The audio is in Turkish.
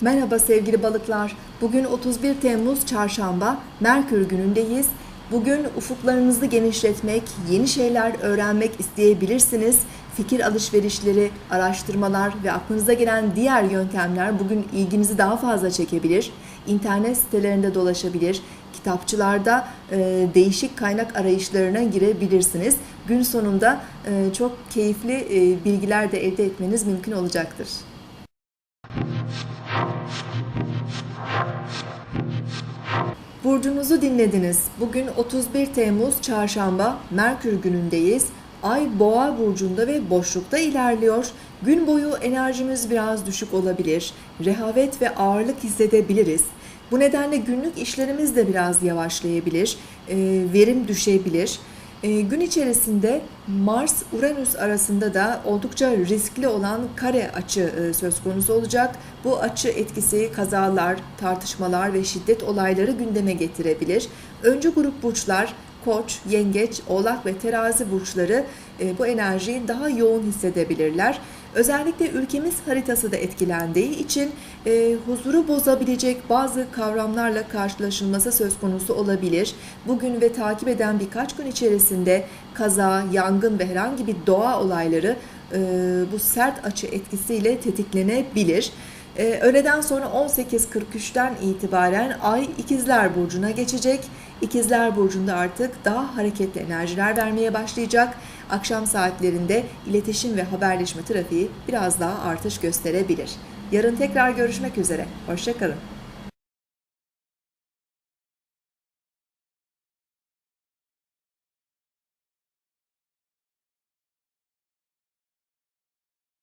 Merhaba sevgili balıklar. Bugün 31 Temmuz Çarşamba, Merkür günündeyiz. Bugün ufuklarınızı genişletmek, yeni şeyler öğrenmek isteyebilirsiniz. Fikir alışverişleri, araştırmalar ve aklınıza gelen diğer yöntemler bugün ilginizi daha fazla çekebilir. İnternet sitelerinde dolaşabilir, kitapçılarda e, değişik kaynak arayışlarına girebilirsiniz. Gün sonunda e, çok keyifli e, bilgiler de elde etmeniz mümkün olacaktır. Burcunuzu dinlediniz. Bugün 31 Temmuz Çarşamba, Merkür günündeyiz. Ay Boğa burcunda ve boşlukta ilerliyor. Gün boyu enerjimiz biraz düşük olabilir. Rehavet ve ağırlık hissedebiliriz. Bu nedenle günlük işlerimiz de biraz yavaşlayabilir. e, verim düşebilir. E, gün içerisinde Mars-Uranüs arasında da oldukça riskli olan kare açı e, söz konusu olacak. Bu açı etkisi kazalar, tartışmalar ve şiddet olayları gündeme getirebilir. Öncü grup burçlar Koç, Yengeç, Oğlak ve Terazi burçları e, bu enerjiyi daha yoğun hissedebilirler. Özellikle ülkemiz haritası da etkilendiği için e, huzuru bozabilecek bazı kavramlarla karşılaşılması söz konusu olabilir. Bugün ve takip eden birkaç gün içerisinde kaza, yangın ve herhangi bir doğa olayları e, bu sert açı etkisiyle tetiklenebilir. Ee, öğleden sonra 18.43'ten itibaren Ay İkizler Burcu'na geçecek. İkizler Burcu'nda artık daha hareketli enerjiler vermeye başlayacak. Akşam saatlerinde iletişim ve haberleşme trafiği biraz daha artış gösterebilir. Yarın tekrar görüşmek üzere. Hoşçakalın.